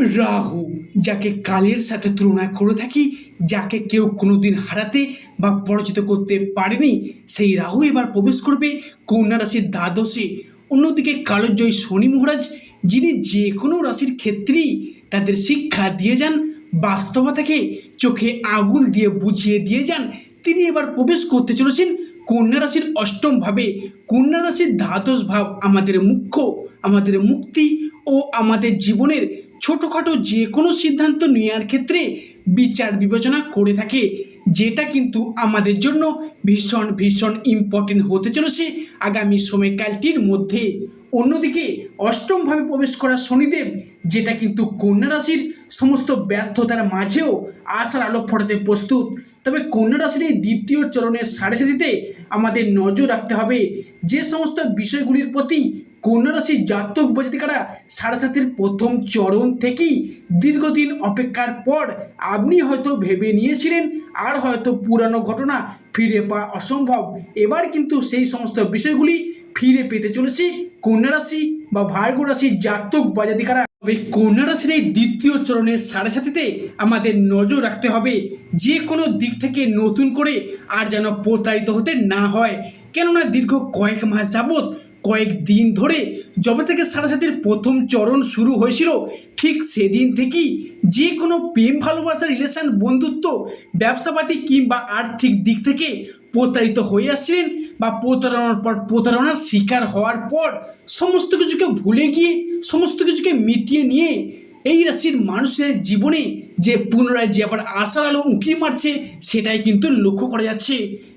রাহু, যাকে কালের সাথে তুলনা করে থাকি, যাকে কেউ কোনোদিন হারাতে বা পরাজিত করতে পারেনি, সেই রাহু এবার প্রবেশ করবে কন্যা রাশির দ্বাদশে। অন্যদিকে কালোজয়ী শনি মহারাজ, যিনি যে কোনো রাশির ক্ষেত্রেই তাদের শিক্ষা দিয়ে যান বাস্তবতাকে চোখে আগুন দিয়ে বুঝিয়ে দিয়ে যান, তিনি এবার প্রবেশ করতে চলেছেন কন্যা রাশির অষ্টম ভাবে। কন্যা রাশির দ্বাদশ ভাব আমাদের মুখ্য, আমাদের মুক্তি ও আমাদের জীবনের ছোটোখাটো যে কোনো সিদ্ধান্ত নেওয়ার ক্ষেত্রে বিচার বিবেচনা করে থাকে। যেটা কিন্তু আমাদের জন্য ভীষণ ভীষণ ইম্পর্টেন্ট হতে চলেছে আগামী সময়কালটির মধ্যে। অন্যদিকে অষ্টমভাবে প্রবেশ করা শনিদেব, যেটা কিন্তু কন্যা রাশির সমস্ত ব্যর্থতার মাঝেও আশার আলো ফোটাতে প্রস্তুত। তবে কন্যা রাশির এই দ্বিতীয় চরণের সাড়ে সাথীতে আমাদের নজর রাখতে হবে যে সমস্ত বিষয়গুলির প্রতি কন্যা রাশির জাতক বজাতিকারা সাড়ে সাতের প্রথম চরণ থেকেই দীর্ঘদিন অপেক্ষার পর আপনি হয়তো ভেবে নিয়েছিলেন, আর হয়তো পুরানো ঘটনা ফিরে পাওয়া অসম্ভব। এবার কিন্তু সেই সমস্ত বিষয়গুলি ফিরে পেতে চলেছে কন্যা রাশি বা ভার্গ রাশির জাতক বাজাতিকারা তবে কন্যা রাশির এই দ্বিতীয় চরণের সাড়ে সাথীতে আমাদের নজর রাখতে হবে, যে কোনো দিক থেকে নতুন করে আর যেন প্রতারিত হতে না হয়। কেননা দীর্ঘ কয়েক মাস যাবৎ কয়েক দিন ধরে যবে থেকে সারাসাতির সাতির প্রথম চরণ শুরু হয়েছিল, ঠিক সেদিন থেকেই যে কোনো প্রেম ভালোবাসা রিলেশন বন্ধুত্ব, ব্যবসাপাতি কিংবা আর্থিক দিক থেকে প্রতারিত হয়ে আসছিলেন বা প্রতারণার পর প্রতারণার শিকার হওয়ার পর সমস্ত কিছুকে ভুলে গিয়ে, সমস্ত কিছুকে মিটিয়ে নিয়ে এই রাশির মানুষের জীবনে যে পুনরায় যে আবার আশার আলো উঁকি মারছে, সেটাই কিন্তু লক্ষ্য করা যাচ্ছে।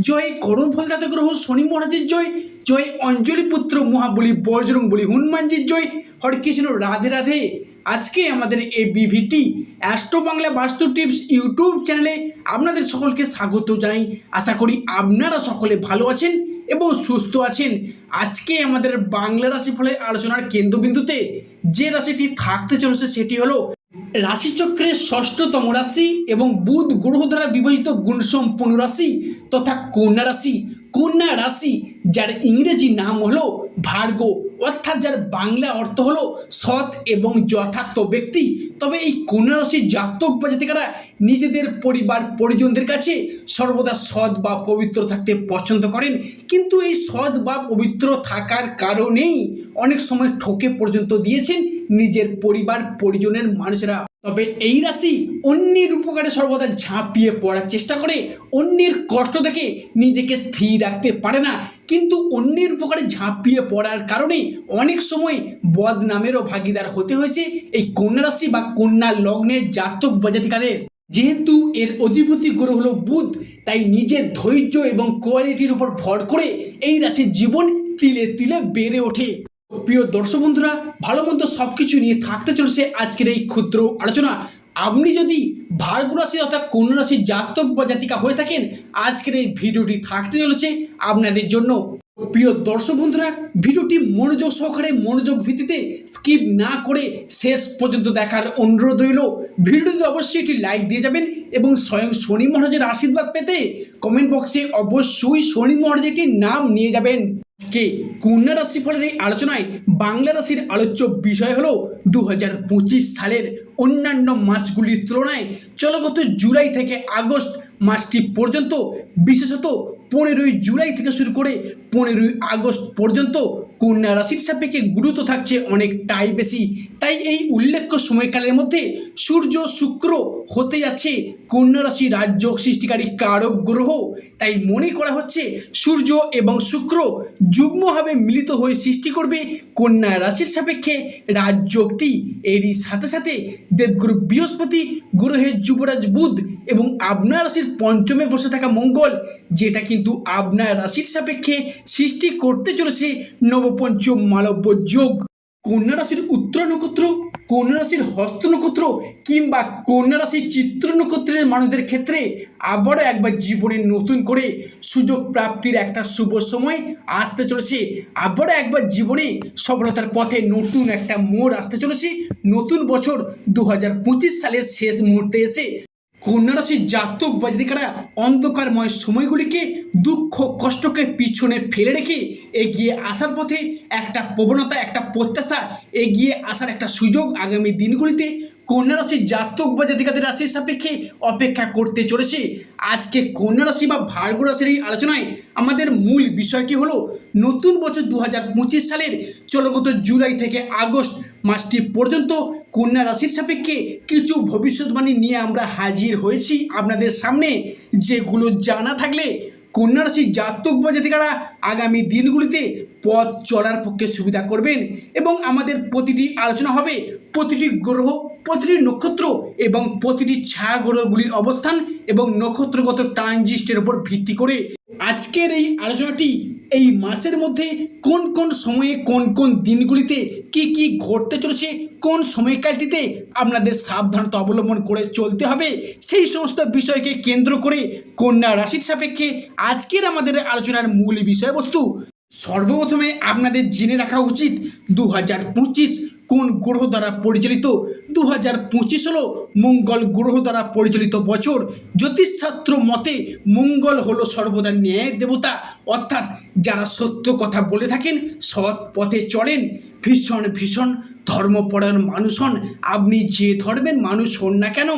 জয় করম ফলদাতা গ্রহ, শনি মহারাজের জয় জয় অঞ্জলি পুত্র মহাবলী বজরং বলি হনুমানজির জয়। হরে কৃষ্ণ, রাধে রাধে। আজকে আমাদের এই বিভিটি অ্যাস্ট্রো বাংলা বাস্তু টিপস ইউটিউব চ্যানেলে আপনাদের সকলকে স্বাগত জানাই। আশা করি আপনারা সকলে ভালো আছেন এবং সুস্থ আছেন। আজকে আমাদের বাংলা রাশি ফলে আলোচনার কেন্দ্রবিন্দুতে যে রাশিটি থাকতে চলেছে সেটি হলো রাশিচক্রের ষষ্ঠতম রাশি এবং বুধ গ্রহ দ্বারা বিভাজিত গুণসম্পন্ন রাশি তথা কন্যা রাশি। কন্যা রাশি, যার ইংরেজি নাম হলো ভার্গ। অর্থাৎ যার বাংলা অর্থ হলো সৎ এবং যথার্থ ব্যক্তি, তবে এই কন্যা রাশির জাতক বা জাতিকারা নিজেদের পরিবার পরিজনদের কাছে সর্বদা সৎ বা পবিত্র থাকতে পছন্দ করেন। কিন্তু এই সৎ বা পবিত্র থাকার কারণেই অনেক সময় ঠকে পর্যন্ত দিয়েছেন নিজের পরিবার পরিজনের মানুষেরা। তবে এই রাশি অন্যের উপকারে সর্বদা ঝাঁপিয়ে পড়ার চেষ্টা করে, অন্যের কষ্ট দেখে নিজেকে স্থির রাখতে পারে না। কিন্তু অন্যের উপকারে ঝাঁপিয়ে পড়ার কারণে অনেক সময় বদনামেরও ভাগিদার হতে হয়েছে এই কন্যা রাশি বা কন্যা লগ্নের জাতক বজাতিকাদের যেহেতু এর অধিপতি গ্রহ হলো বুধ, তাই নিজের ধৈর্য এবং কোয়ালিটির উপর ভর করে এই রাশির জীবন তিলে তিলে বেড়ে ওঠে। প্রিয় দর্শক বন্ধুরা, ভালো মন্দ সব কিছু নিয়ে থাকতে চলেছে আজকের এই ক্ষুদ্র আলোচনা। আপনি যদি ভার্গ রাশি অর্থাৎ কন্যা রাশির জাতক বা জাতিকা হয়ে থাকেন, আজকের এই ভিডিওটি থাকতে চলেছে আপনাদের জন্য। প্রিয় দর্শক বন্ধুরা, ভিডিওটি মনোযোগ সহকারে মনোযোগ ভিত্তিতে স্কিপ না করে শেষ পর্যন্ত দেখার অনুরোধ রইল। ভিডিওটি অবশ্যই একটি লাইক দিয়ে যাবেন এবং স্বয়ং শনি মহারাজের আশীর্বাদ পেতে কমেন্ট বক্সে অবশ্যই শনি মহারাজের নাম নিয়ে যাবেন। কে কন্যা রাশি ফলের এই আলোচনায় বাংলা রাশির আলোচ্য বিষয় হল দু হাজার পঁচিশ সালের অন্যান্য মাসগুলির তুলনায় চলগত জুলাই থেকে আগস্ট মাসটি পর্যন্ত, বিশেষত পনেরোই জুলাই থেকে শুরু করে পনেরোই আগস্ট পর্যন্ত কন্যা রাশির সাপেক্ষে গুরুত্ব থাকছে অনেকটাই বেশি। তাই এই উল্লেখ্য সময়কালের মধ্যে সূর্য শুক্র হতে যাচ্ছে কন্যা রাশি রাজ্য সৃষ্টিকারী কারক গ্রহ। তাই মনে করা হচ্ছে সূর্য এবং শুক্র যুগ্মভাবে মিলিত হয়ে সৃষ্টি করবে কন্যা রাশির সাপেক্ষে। রাজযোগটি এরই সাথে সাথে দেবগুরু বৃহস্পতি গ্রহের যুবরাজ বুধ এবং আপনার রাশির পঞ্চমে বসে থাকা মঙ্গল, যেটা কিন্তু আপনার রাশির সাপেক্ষে সৃষ্টি করতে চলেছে নবপঞ্চম মালব্য যোগ। কন্যা রাশির উত্তর নক্ষত্র কন্যা রাশির হস্ত নক্ষত্র কিংবা কন্যা রাশির চিত্র নক্ষত্রের মানুষদের ক্ষেত্রে আবারও একবার জীবনে নতুন করে সুযোগ প্রাপ্তির একটা শুভ সময় আসতে চলেছে। আবারও একবার জীবনে সফলতার পথে নতুন একটা মোড় আসতে চলেছে। নতুন বছর দু হাজার পঁচিশ সালের শেষ মুহূর্তে এসে কন্যা রাশির জাতক বাজিকারা অন্ধকারময় সময়গুলিকে দুঃখ, কষ্টকে পিছনে ফেলে রেখে এগিয়ে আসার পথে একটা প্রবণতা, একটা প্রত্যাশা এগিয়ে আসার একটা সুযোগ আগামী দিনগুলিতে কন্যা রাশির জাতক বা জাতিকাদের রাশির সাপেক্ষে অপেক্ষা করতে চলেছে। আজকে কন্যা রাশি বা ভার্গ রাশির এই আলোচনায় আমাদের মূল বিষয়টি হলো, নতুন বছর দু হাজার পঁচিশ সালের চলগত জুলাই থেকে আগস্ট মাসটি পর্যন্ত কন্যা রাশির সাপেক্ষে কিছু ভবিষ্যৎবাণী নিয়ে আমরা হাজির হয়েছি। আপনাদের সামনে যেগুলো জানা থাকলে কন্যা রাশির জাতক বা জাতিকারা আগামী দিনগুলিতে পথ চলার পক্ষে সুবিধা করবেন এবং আমাদের প্রতিটি আলোচনা হবে প্রতিটি গ্রহ, প্রতিটি নক্ষত্র এবং প্রতিটি ছায়া গ্রহগুলির অবস্থান এবং নক্ষত্রগত ট্রানজিস্টের উপর ভিত্তি করে। আজকের এই আলোচনাটি এই মাসের মধ্যে কোন কোন সময়ে কোন কোন দিনগুলিতে কি কি ঘটতে চলেছে, কোন সময়কালটিতে আপনাদের সাবধানতা অবলম্বন করে চলতে হবে, সেই সমস্ত বিষয়কে কেন্দ্র করে কন্যা রাশির সাপেক্ষে আজকের আমাদের আলোচনার মূল বিষয়বস্তু, সর্বপ্রথমে আপনাদের জেনে রাখা উচিত দু হাজার পঁচিশ কোন গ্রহ দ্বারা পরিচালিত? দু হাজার পঁচিশ হলো মঙ্গল গ্রহ দ্বারা পরিচালিত বছর। জ্যোতিষশাস্ত্র মতে মঙ্গল হলো সর্বদা ন্যায় দেবতা। অর্থাৎ যারা সত্য কথা বলে থাকেন, সৎ পথে চলেন। ভীষণ ভীষণ ধর্মপরায়ণ মানুষ হন। আপনি যে ধর্মের মানুষ হন না কেন,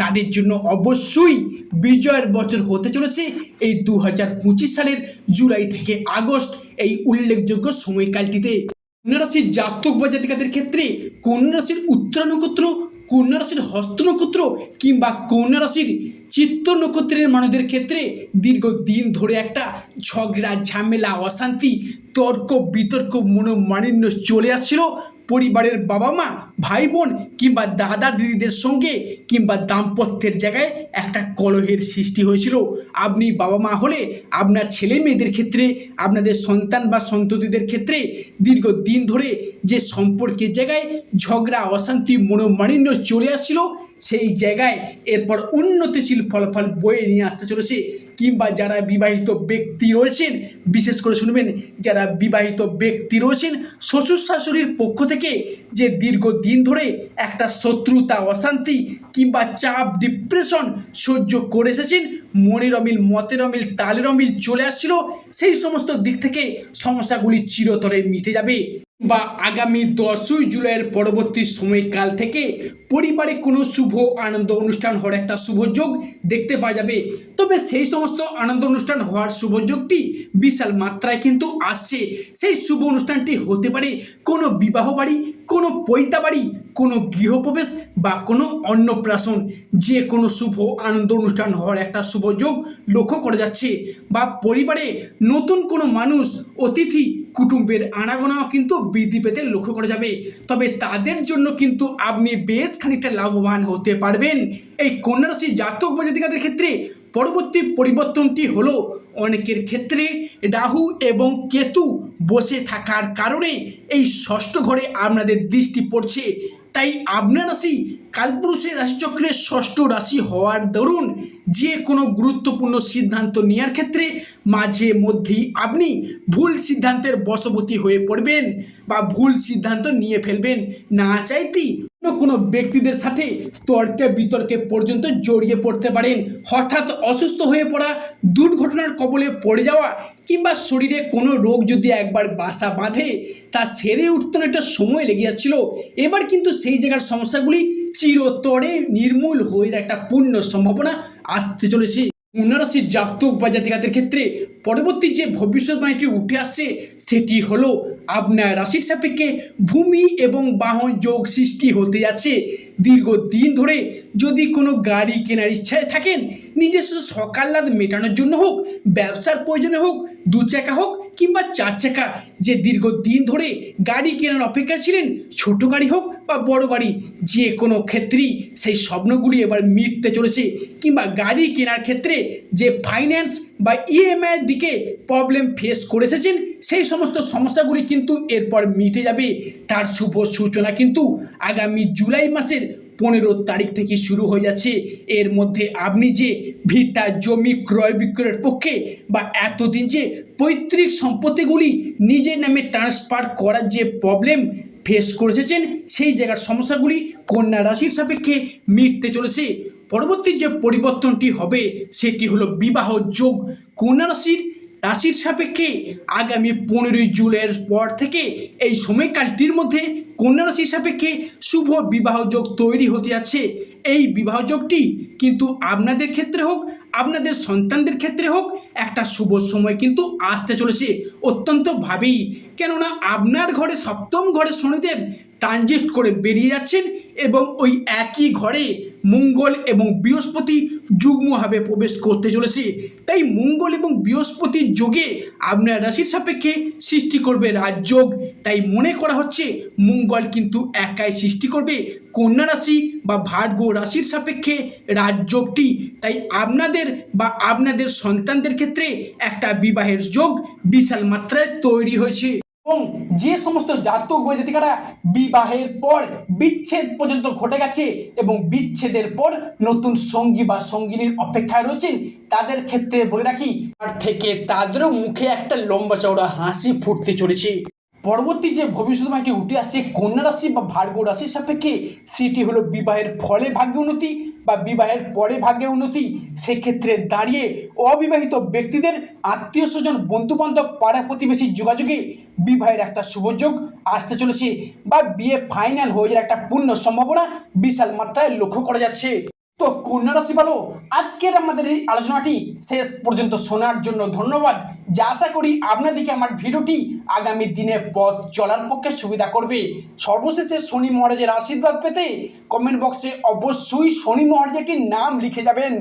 তাদের জন্য অবশ্যই বিজয়ের বছর হতে চলেছে। এই দু হাজার পঁচিশ সালের জুলাই থেকে আগস্ট, এই উল্লেখযোগ্য সময়কালটিতে। কন্যা রাশির জাতক বা জাতিকাদের ক্ষেত্রে কন্যা রাশির উত্তরা নক্ষত্র কন্যা রাশির হস্ত নক্ষত্র কিংবা কন্যা রাশির চিত্ত নক্ষত্রের মানুষদের ক্ষেত্রে দীর্ঘদিন ধরে একটা ঝগড়া, ঝামেলা, অশান্তি, তর্ক, বিতর্ক, মনোমালিন্য চলে আসছিল। পরিবারের বাবা মা ভাই বোন কিংবা দাদা দিদিদের সঙ্গে কিংবা দাম্পত্যের জায়গায় একটা কলহের সৃষ্টি হয়েছিল। আপনি বাবা মা হলে আপনার ছেলে মেয়েদের ক্ষেত্রে, আপনাদের সন্তান বা সন্ততিদের ক্ষেত্রে দীর্ঘদিন ধরে যে সম্পর্কের জায়গায় ঝগড়া, অশান্তি, মনোমালিন্য চলে আসছিল, সেই জায়গায় এরপর উন্নতিশীল ফলাফল বয়ে নিয়ে আসতে চলেছে কিংবা যারা বিবাহিত ব্যক্তি রয়েছেন, বিশেষ করে শুনবেন, যারা বিবাহিত ব্যক্তি রয়েছেন, শ্বশুর শাশুড়ির পক্ষ থেকে যে দীর্ঘদিন ধরে একটা শত্রুতা, অশান্তি কিংবা চাপ ডিপ্রেশন সহ্য করে এসেছেন, মনের অমিল, মতের অমিল, তালের অমিল চলে আসছিল, সেই সমস্ত দিক থেকে সমস্যাগুলি চিরতরে মিটে যাবে। বা আগামী দশই জুলাইয়ের পরবর্তী সময়কাল থেকে পরিবারে কোনো শুভ আনন্দ অনুষ্ঠান হওয়ার একটা শুভ যোগ দেখতে পাওয়া যাবে। তবে সেই সমস্ত আনন্দ অনুষ্ঠান হওয়ার শুভ যোগটি বিশাল মাত্রায় কিন্তু আসছে। সেই শুভ অনুষ্ঠানটি হতে পারে কোনো বিবাহ বাড়ি, কোনো পৈতা বাড়ি, কোনো গৃহপ্রবেশ বা কোনো অন্নপ্রাশন। যে কোনো শুভ আনন্দ অনুষ্ঠান হওয়ার একটা শুভ যোগ লক্ষ্য করা যাচ্ছে বা পরিবারে নতুন কোনো মানুষ, অতিথি কুটুম্বের আনাগোনাও কিন্তু বৃদ্ধি পেতে লক্ষ্য করা যাবে। তবে তাদের জন্য কিন্তু আপনি বেশ খানিকটা লাভবান হতে পারবেন। এই কন্যারাশি জাতক বা ক্ষেত্রে পরবর্তী পরিবর্তনটি হল অনেকের ক্ষেত্রে রাহু এবং কেতু বসে থাকার কারণে এই ষষ্ঠ ঘরে আপনাদের দৃষ্টি পড়ছে। তাই আপনার রাশি কালপুরুষের রাশিচক্রের ষষ্ঠ রাশি হওয়ার দরুন যে কোনো গুরুত্বপূর্ণ সিদ্ধান্ত নেওয়ার ক্ষেত্রে মাঝে মধ্যেই আপনি ভুল সিদ্ধান্তের বশবর্তী হয়ে পড়বেন বা ভুল সিদ্ধান্ত নিয়ে ফেলবেন। না চাইতেই কোনো ব্যক্তিদের সাথে তর্কে বিতর্কে পর্যন্ত জড়িয়ে পড়তে পারেন। হঠাৎ অসুস্থ হয়ে পড়া, দুর্ঘটনার কবলে পড়ে যাওয়া কিংবা শরীরে কোনো রোগ যদি একবার বাসা বাঁধে, তা সেরে উঠতে একটা সময় লেগে যাচ্ছিল। এবার কিন্তু সেই জায়গার সমস্যাগুলি চিরতরে নির্মূল হয়ে একটা পূর্ণ সম্ভাবনা আসতে চলেছে। কন্যারাশির জাতক বা ক্ষেত্রে পরবর্তী যে ভবিষ্যৎবাণীটি উঠে আসছে, সেটি হলো আপনার রাশির সাপেক্ষে ভূমি এবং বাহন যোগ সৃষ্টি হতে যাচ্ছে। দীর্ঘদিন ধরে যদি কোনো গাড়ি কেনার ইচ্ছায় থাকেন, নিজস্ব সকাল্লাদ মেটানোর জন্য হোক, ব্যবসার প্রয়োজনে হোক, দু চাকা হোক কিংবা চার চাকা, যে দীর্ঘদিন ধরে গাড়ি কেনার অপেক্ষা ছিলেন, ছোট গাড়ি হোক বা বড় গাড়ি, যে কোনো ক্ষেত্রেই সেই স্বপ্নগুলি এবার মিটতে চলেছে কিংবা গাড়ি কেনার ক্ষেত্রে যে ফাইন্যান্স বা ইএমআইয়ের দিকে প্রবলেম ফেস করে এসেছেন সেই সমস্ত সমস্যাগুলি কিন্তু এরপর মিটে যাবে। তার শুভ সূচনা কিন্তু আগামী জুলাই মাসের পনেরো তারিখ থেকে শুরু হয়ে যাচ্ছে। এর মধ্যে আপনি যে ভিটা জমি ক্রয় বিক্রয়ের পক্ষে বা এতদিন যে পৈতৃক সম্পত্তিগুলি নিজের নামে ট্রান্সফার করার যে প্রবলেম ফেস করে এসেছেন, সেই জায়গার সমস্যাগুলি কন্যা রাশির সাপেক্ষে মিটতে চলেছে। পরবর্তী যে পরিবর্তনটি হবে, সেটি হলো বিবাহ যোগ। কন্যা রাশির রাশির সাপেক্ষে আগামী পনেরোই জুলাইয়ের পর থেকে এই সময়কালটির মধ্যে কন্যা রাশির সাপেক্ষে শুভ বিবাহযোগ তৈরি হতে যাচ্ছে। এই বিবাহযোগটি কিন্তু আপনাদের ক্ষেত্রে হোক, আপনাদের সন্তানদের ক্ষেত্রে হোক, একটা শুভ সময় কিন্তু আসতে চলেছে অত্যন্তভাবেই। কেননা আপনার ঘরে সপ্তম ঘরে শনিদেব ট্রানজিস্ট করে বেরিয়ে যাচ্ছেন এবং ওই একই ঘরে মঙ্গল এবং বৃহস্পতি যুগ্মভাবে প্রবেশ করতে চলেছে। তাই মঙ্গল এবং বৃহস্পতির যোগে আপনার রাশির সাপেক্ষে সৃষ্টি করবে রাজযোগ তাই মনে করা হচ্ছে মঙ্গল কিন্তু একাই সৃষ্টি করবে কন্যা রাশি বা ভার্গ রাশির সাপেক্ষে রাজযোগটি তাই আপনাদের বা আপনাদের সন্তানদের ক্ষেত্রে একটা বিবাহের যোগ বিশাল মাত্রায় তৈরি হয়েছে। এবং যে সমস্ত জাতক বৈজাতিকারা বিবাহের পর বিচ্ছেদ পর্যন্ত ঘটে গেছে এবং বিচ্ছেদের পর নতুন সঙ্গী বা সঙ্গিনীর অপেক্ষায় রয়েছেন তাদের ক্ষেত্রে বলে রাখি আর থেকে তাদেরও মুখে একটা লম্বা চওড়া হাসি ফুটতে চলেছে। পরবর্তী যে ভবিষ্যৎবাণীটি উঠে আসছে, কন্যা রাশি বা ভার্গ রাশির সাপেক্ষে সেটি হলো বিবাহের ফলে ভাগ্যে উন্নতি বা বিবাহের পরে ভাগ্যে উন্নতি। সেক্ষেত্রে দাঁড়িয়ে অবিবাহিত ব্যক্তিদের আত্মীয় স্বজন বন্ধু বান্ধব পাড়া প্রতিবেশী যোগাযোগে বিবাহের একটা শুভযোগ আসতে চলেছে বা বিয়ে ফাইনাল হয়ে যাওয়ার একটা পূর্ণ সম্ভাবনা বিশাল মাত্রায় লক্ষ্য করা যাচ্ছে। তো কন্যা রাশি ভালো আজকের আমাদের এই আলোচনাটি শেষ পর্যন্ত শোনার জন্য ধন্যবাদ। যা আশা করি আপনাদেরকে আমার ভিডিওটি আগামী দিনে পথ চলার পক্ষে সুবিধা করবে। সর্বশেষে শনি মহারাজের আশীর্বাদ পেতে কমেন্ট বক্সে অবশ্যই শনি মহারাজের একটি নাম লিখে যাবেন।